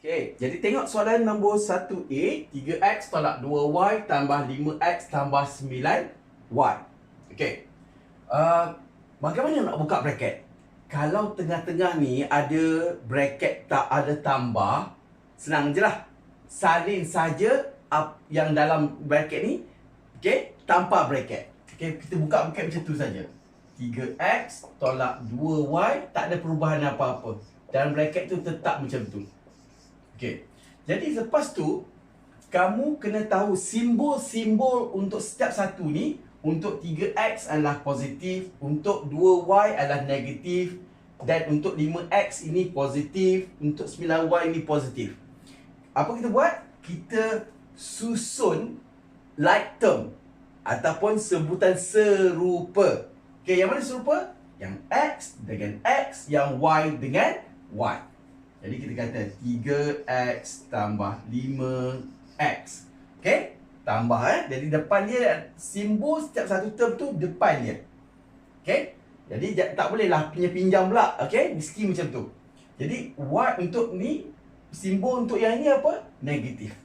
Okey, jadi tengok soalan nombor 1A, 3x tolak 2y tambah 5x tambah 9y. Okey. Uh, bagaimana nak buka bracket? Kalau tengah-tengah ni ada bracket tak ada tambah, senang je lah. Salin saja yang dalam bracket ni, okey, tanpa bracket. Okey, kita buka bracket macam tu saja. 3x tolak 2y tak ada perubahan apa-apa. Dalam bracket tu tetap macam tu. Okey. Jadi lepas tu kamu kena tahu simbol-simbol untuk setiap satu ni untuk 3x adalah positif, untuk 2y adalah negatif dan untuk 5x ini positif, untuk 9y ini positif. Apa kita buat? Kita susun like term ataupun sebutan serupa. Okey, yang mana serupa? Yang x dengan x, yang y dengan y. Jadi kita kata 3x tambah 5x. Okey? Tambah eh. Jadi depan dia simbol setiap satu term tu depan dia. Okey? Jadi tak boleh lah punya pinjam pula. Okey? Mesti macam tu. Jadi y untuk ni simbol untuk yang ni apa? Negatif.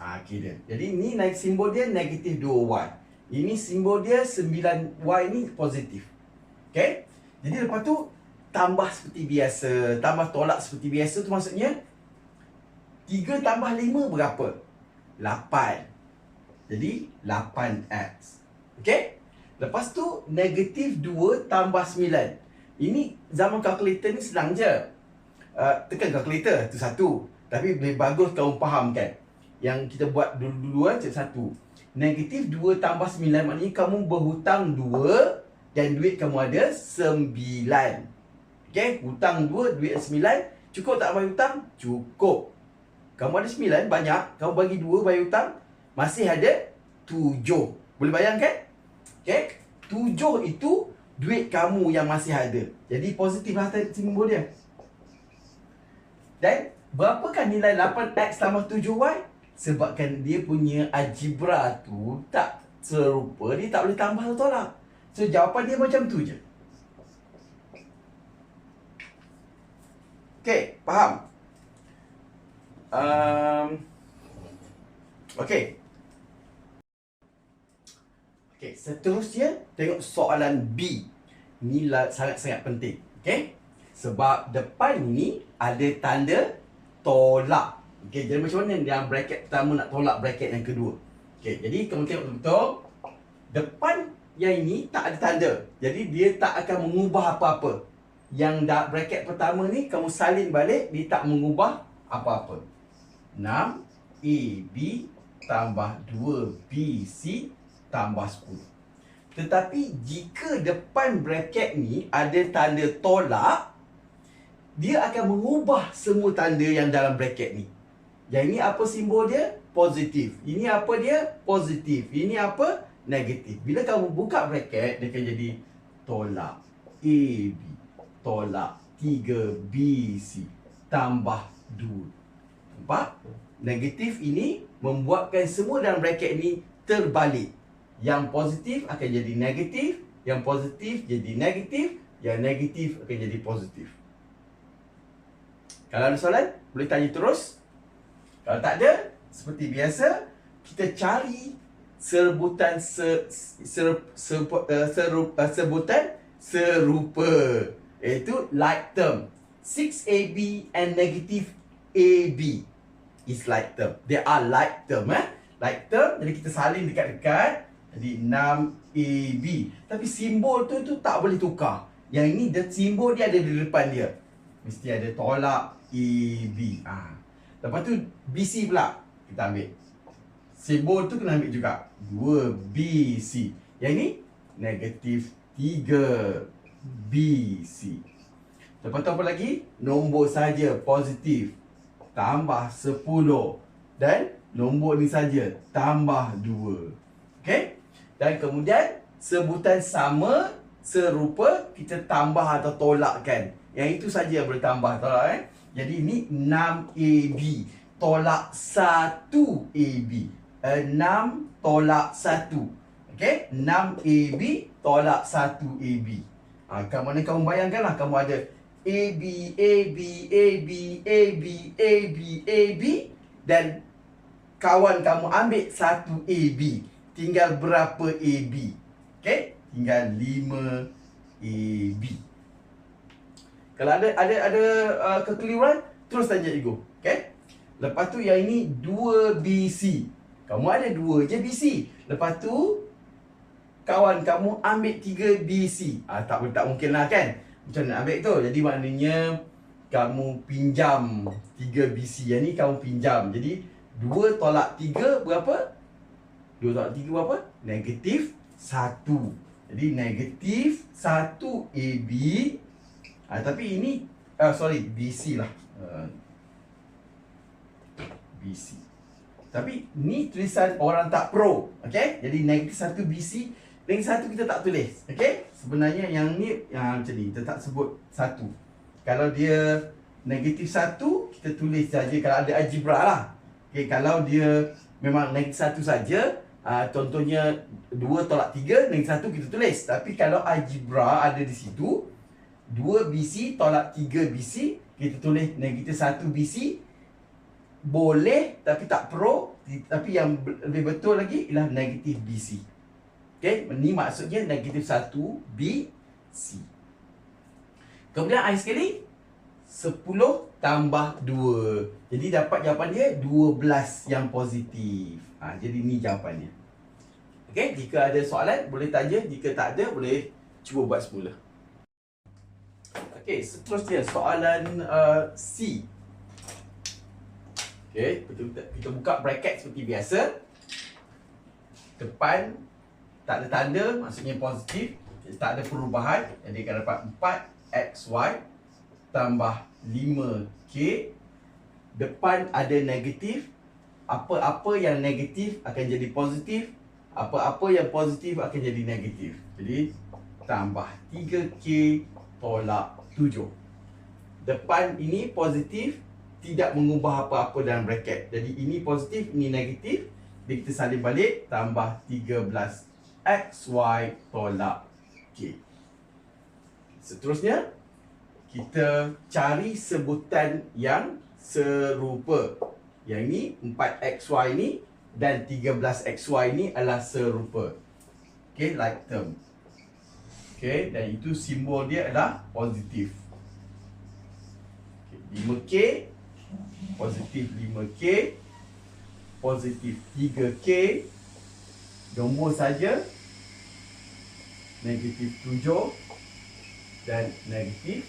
Ha, okay dia. Jadi ni naik simbol dia negatif 2y. Ini simbol dia 9y ni positif. Okey? Jadi lepas tu tambah seperti biasa, tambah tolak seperti biasa tu maksudnya 3 tambah 5 berapa? 8. Jadi 8x. Okey? Lepas tu negatif 2 tambah 9. Ini zaman kalkulator ni senang je. Uh, tekan kalkulator tu satu. Tapi lebih bagus kamu faham kan? Yang kita buat dulu-dulu cek satu. Negatif 2 tambah 9 maknanya kamu berhutang 2 dan duit kamu ada 9. Okay, hutang 2, duit 9. Cukup tak bayar hutang? Cukup. Kamu ada 9, banyak. Kamu bagi 2 bayar hutang, masih ada 7. Boleh bayangkan? Okay, 7 itu duit kamu yang masih ada. Jadi positif lah simbol dia. Dan berapakah nilai 8x tambah 7y? Sebabkan dia punya algebra tu tak serupa, dia tak boleh tambah atau tolak. So jawapan dia macam tu je. Okay, faham? Um, okay. Okay, seterusnya tengok soalan B. Ni sangat-sangat penting. Okay? Sebab depan ni ada tanda tolak. Okay, jadi macam mana dalam bracket pertama nak tolak bracket yang kedua? Okay, jadi kamu tengok betul-betul. Depan yang ini tak ada tanda. Jadi dia tak akan mengubah apa-apa yang dah bracket pertama ni kamu salin balik dia tak mengubah apa-apa. 6 AB tambah 2BC tambah 10. Tetapi jika depan bracket ni ada tanda tolak dia akan mengubah semua tanda yang dalam bracket ni. Yang ini apa simbol dia? Positif. Ini apa dia? Positif. Ini apa? Negatif. Bila kamu buka bracket dia akan jadi tolak AB tolak 3BC tambah 2. Nampak? Negatif ini membuatkan semua dalam bracket ini terbalik. Yang positif akan jadi negatif, yang positif jadi negatif, yang negatif akan jadi positif. Kalau ada soalan, boleh tanya terus. Kalau tak ada, seperti biasa, kita cari sebutan se, ser, ser, uh, serupa, uh, sebutan serupa iaitu like term. 6AB and negative AB is like term. They are like term eh? Like term jadi kita salin dekat-dekat. Jadi 6AB tapi simbol tu tu tak boleh tukar. Yang ini the simbol dia ada di depan dia. Mesti ada tolak AB ha. lepas tu BC pula kita ambil. Simbol tu kena ambil juga. 2BC yang ini negatif 3 BC. Lepas tu apa lagi? Nombor saja positif. Tambah 10. Dan nombor ni saja tambah 2. Okey? Dan kemudian sebutan sama serupa kita tambah atau tolakkan. Yang itu saja yang boleh tambah tolak eh. Jadi ini 6AB tolak 1AB. 6 tolak 1. Okey? 6AB tolak 1AB. Ha, kat mana kamu bayangkanlah kamu ada A, B, A, B, A, B, A, B, A, B, A, B dan kawan kamu ambil satu A, B. Tinggal berapa A, B? Okay? Tinggal 5 A, B. Kalau ada ada ada uh, kekeliruan, terus tanya ego. Okay? Lepas tu yang ini 2 BC. Kamu ada 2 je BC. Lepas tu kawan kamu ambil 3 BC. Ah tak tak mungkin lah kan. Macam nak ambil tu. Jadi maknanya kamu pinjam 3 BC. Yang ni kamu pinjam. Jadi 2 tolak 3 berapa? 2 tolak 3 berapa? Negatif 1. Jadi negatif 1 AB. Ah tapi ini ah sorry BC lah. Uh, BC. Tapi ni tulisan orang tak pro. Okay? Jadi negatif 1 BC. Negatif 1 kita tak tulis. Okay? Sebenarnya yang ni yang macam ni. Kita tak sebut 1. Kalau dia negatif 1, kita tulis saja kalau ada algebra lah. Okay, kalau dia memang negatif 1 saja, uh, contohnya 2 tolak 3, negatif 1 kita tulis. Tapi kalau algebra ada di situ, 2 BC tolak 3 BC, kita tulis negatif 1 BC, boleh tapi tak pro tapi yang lebih betul lagi ialah negatif BC. Okey, ini maksudnya negatif 1 BC. Kemudian akhir sekali 10 tambah 2. Jadi dapat jawapan dia 12 yang positif. Ha, jadi ini jawapannya. Okey, jika ada soalan boleh tanya, jika tak ada boleh cuba buat semula. Okey, seterusnya soalan uh, C. Okay, kita, kita buka bracket seperti biasa. Depan tak ada tanda, maksudnya positif. Tak ada perubahan. Jadi akan dapat 4XY tambah 5K. Depan ada negatif. Apa-apa yang negatif akan jadi positif. Apa-apa yang positif akan jadi negatif. Jadi tambah 3K tolak 7. Depan ini positif, tidak mengubah apa-apa dalam bracket. Jadi ini positif, ini negatif. Jadi kita salin balik tambah 13 XY tolak K. Seterusnya kita cari sebutan yang serupa. Yang ini 4XY ini dan 13XY ini adalah serupa. Okay, like term. Okay, dan itu simbol dia adalah positif. Okay, 5K positif 5K positif 3K nombor saja negatif 7 dan negatif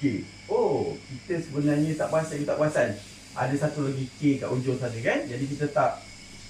K. Oh, kita sebenarnya tak pasal kita tak pasal. Ada satu lagi K kat ujung sana kan? Jadi kita tak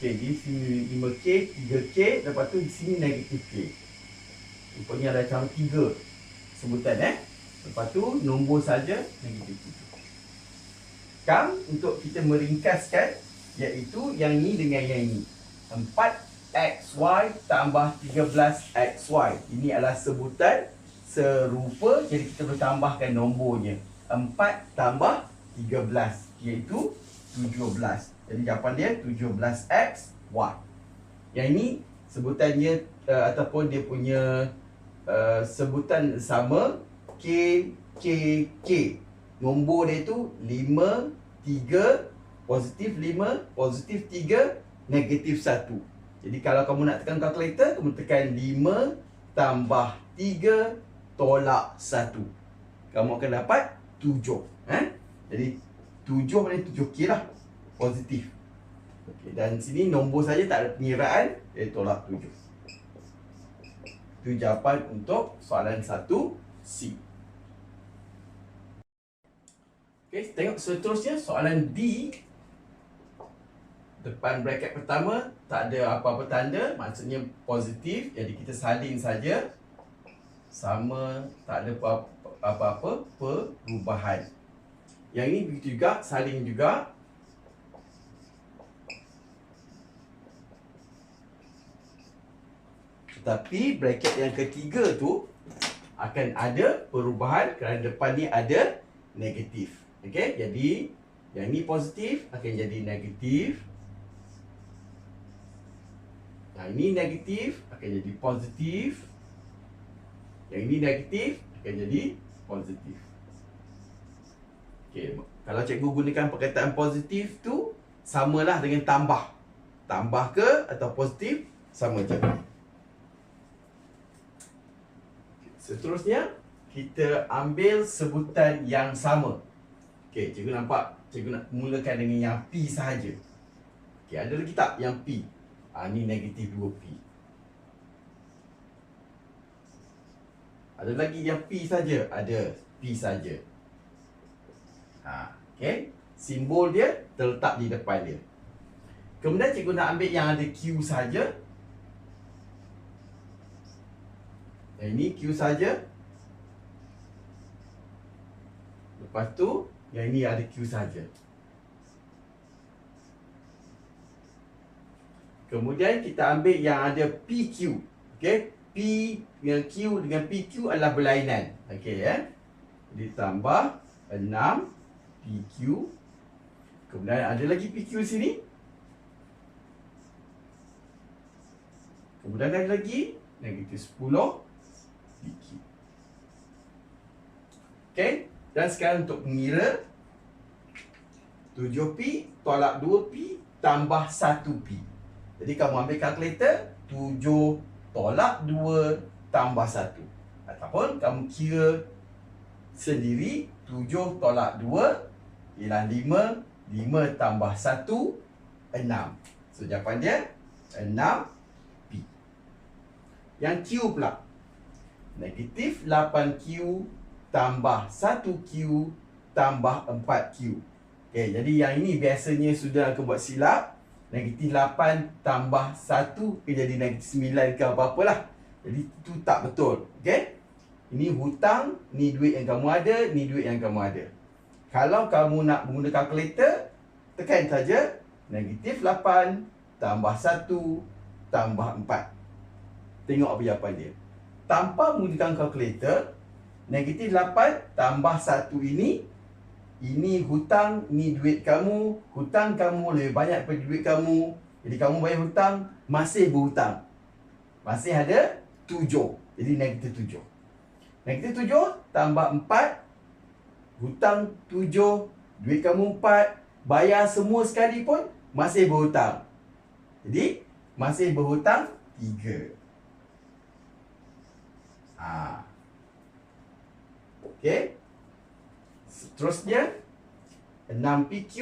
K di sini 5K, 3K, lepas tu di sini negatif K. Rupanya ada cara tiga sebutan eh. Lepas tu nombor saja negatif 7. Kam untuk kita meringkaskan iaitu yang ni dengan yang ni. 4 xy tambah 13xy. Ini adalah sebutan serupa. Jadi kita boleh tambahkan nombornya. 4 tambah 13 iaitu 17. Jadi jawapan dia 17xy. Yang ini sebutannya uh, ataupun dia punya uh, sebutan sama k, k, k. Nombor dia tu 5, 3, positif 5, positif 3, negatif 1. Jadi kalau kamu nak tekan kalkulator, kamu tekan 5 tambah 3 tolak 1. Kamu akan dapat 7. Eh? Jadi 7 mana 7 k lah. Positif. Okay, dan sini nombor saja tak ada pengiraan, dia tolak 7. Itu jawapan untuk soalan 1 C. Okay, tengok seterusnya soalan D Depan bracket pertama tak ada apa-apa tanda Maksudnya positif Jadi kita salin saja. Sama tak ada apa-apa perubahan. Yang ini begitu juga salin juga. Tetapi bracket yang ketiga tu Akan ada perubahan Kerana depan ni ada negatif. Okey, jadi yang ni positif akan jadi negatif. Yang ini negatif akan jadi positif. Yang ini negatif akan jadi positif. Okey, kalau cikgu gunakan perkataan positif tu samalah dengan tambah. Tambah ke atau positif sama je. Seterusnya, kita ambil sebutan yang sama. Okey, cikgu nampak cikgu nak mulakan dengan yang P sahaja. Okey, ada lagi tak yang P? Ah ni negatif 2P. Ada lagi yang P saja? Ada P saja. Ha, okey. Simbol dia terletak di depan dia. Kemudian cikgu nak ambil yang ada Q saja. Yang ini Q saja. Lepas tu yang ini ada Q saja. Kemudian kita ambil yang ada PQ. Okey. P dengan Q dengan PQ adalah berlainan. Okey ya. Ditambah 6 PQ. Kemudian ada lagi PQ sini. Kemudian ada lagi negatif 10 PQ. Okey. Dan sekarang untuk mengira 7P tolak 2P tambah 1P. Jadi kamu ambil kalkulator 7 tolak 2 tambah 1. Ataupun kamu kira sendiri 7 tolak 2 ialah 5 5 tambah 1 6 So jawapan dia 6P Yang Q pula. Negatif 8Q tambah 1Q tambah 4Q Okay, jadi yang ini biasanya sudah aku buat silap Negatif 8 tambah 1 jadi negatif 9 ke apa-apalah Jadi itu tak betul Okay ini hutang, ni duit yang kamu ada, ni duit yang kamu ada. Kalau kamu nak menggunakan kalkulator, tekan saja negatif 8 tambah 1 tambah 4. Tengok apa jawapan dia. Tanpa menggunakan kalkulator, negatif 8 tambah 1 ini, ini hutang, ni duit kamu. Hutang kamu lebih banyak daripada duit kamu. Jadi kamu bayar hutang, masih berhutang. Masih ada 7. Jadi negatif 7. Negatif tujuh tambah empat Hutang tujuh Duit kamu empat Bayar semua sekali pun Masih berhutang Jadi Masih berhutang tiga ha. Okey Seterusnya 6PQ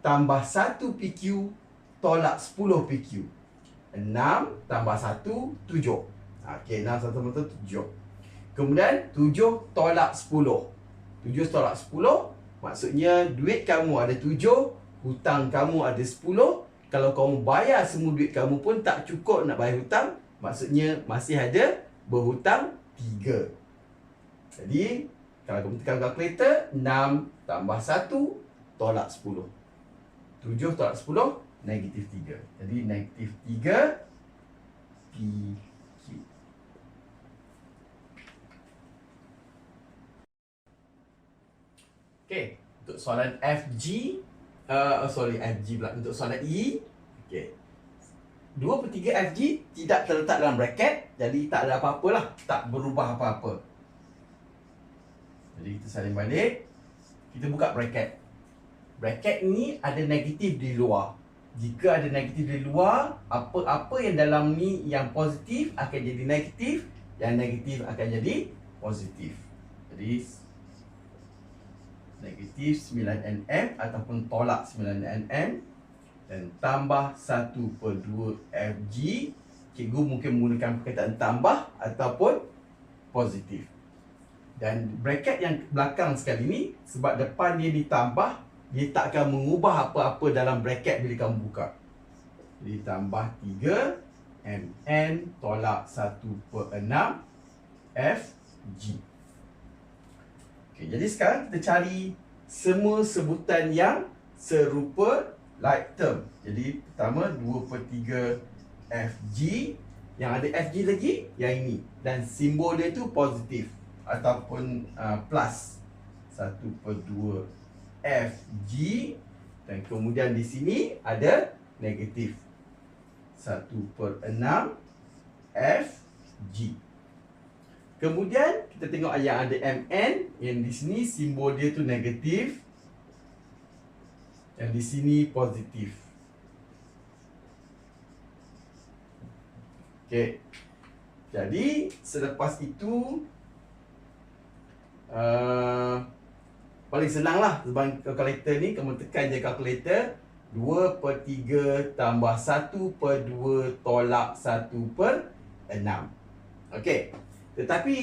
tambah 1PQ tolak 10PQ 6 tambah 1, 7 Okey, 6 tambah 1, 7 Kemudian 7 tolak 10 7 tolak 10 Maksudnya duit kamu ada 7 Hutang kamu ada 10 Kalau kamu bayar semua duit kamu pun tak cukup nak bayar hutang Maksudnya masih ada berhutang 3 Jadi kalau kamu tekan kalkulator 6 tambah 1 tolak 10 7 tolak 10 negatif 3 Jadi negatif 3 P Okay, untuk soalan FG uh, oh Sorry, FG pula. Untuk soalan E Okay 2 per 3 FG tidak terletak dalam bracket Jadi tak ada apa-apa lah Tak berubah apa-apa Jadi kita salin balik Kita buka bracket. Bracket ni ada negatif di luar. Jika ada negatif di luar Apa-apa yang dalam ni yang positif Akan jadi negatif Yang negatif akan jadi positif. Jadi negatif 9nm ataupun tolak 9nm dan tambah 1 per 2 Fg cikgu mungkin menggunakan perkataan tambah ataupun positif dan bracket yang belakang sekali ni sebab depan dia ditambah dia tak akan mengubah apa-apa dalam bracket bila kamu buka jadi tambah 3 mn tolak 1 per 6 Fg Okay, jadi sekarang kita cari semua sebutan yang serupa like term. Jadi pertama 2 per 3 FG. Yang ada FG lagi, yang ini. Dan simbol dia tu positif ataupun uh, plus. 1 per 2 FG. Dan kemudian di sini ada negatif. 1 per 6 FG. Kemudian kita tengok yang ada MN yang di sini simbol dia tu negatif Yang di sini positif. Okey. Jadi, selepas itu uh, paling senang lah sebab kalkulator ni kamu tekan je kalkulator 2 per 3 tambah 1 per 2 tolak 1 per 6. Okey. Tetapi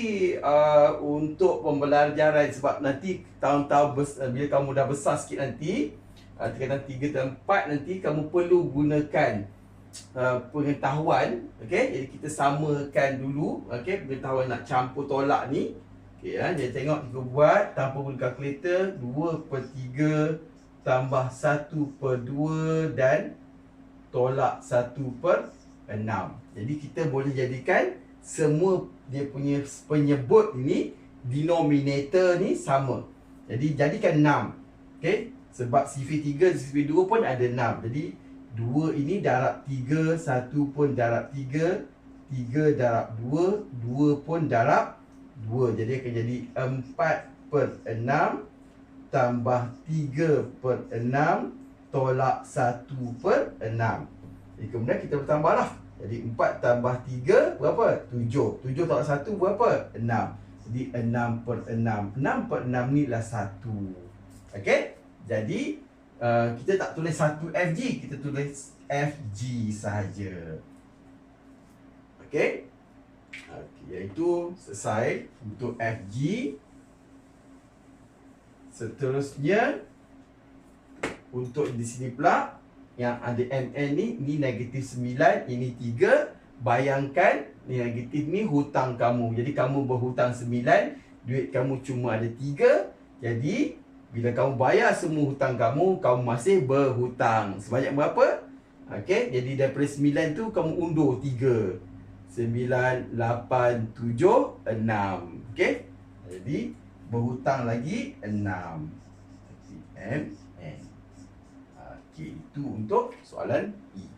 uh, untuk pembelajaran sebab nanti tahun-tahun uh, bila kamu dah besar sikit nanti uh, tingkatan 3 dan 4 nanti kamu perlu gunakan uh, pengetahuan okey jadi kita samakan dulu okey pengetahuan nak campur tolak ni ya jadi tengok kita buat tanpa guna kalkulator 2 per 3 tambah 1 per 2 dan tolak 1 per 6 jadi kita boleh jadikan semua dia punya penyebut ini denominator ni sama. Jadi jadikan 6. Okey? Sebab sifir 3 sifir 2 pun ada 6. Jadi 2 ini darab 3, 1 pun darab 3, 3 darab 2, 2 pun darab 2. Jadi akan jadi 4 per 6 tambah 3 per 6 tolak 1 per 6. Jadi kemudian kita bertambahlah. Jadi 4 tambah 3 berapa? 7 7 tolak 1 berapa? 6 Jadi 6 per 6 6 per 6 ni lah 1 Okey? Jadi uh, kita tak tulis 1 FG Kita tulis FG sahaja Okey? Okay, iaitu selesai untuk FG Seterusnya Untuk di sini pula yang ada MN ni ni negatif 9 ini 3 bayangkan ni negatif ni hutang kamu. Jadi kamu berhutang 9 duit kamu cuma ada 3 jadi bila kamu bayar semua hutang kamu kamu masih berhutang. Sebanyak berapa? Okey jadi daripada 9 tu kamu undur 3 9 8 7 6 okey? Jadi berhutang lagi 6 M Okey, itu untuk soalan E.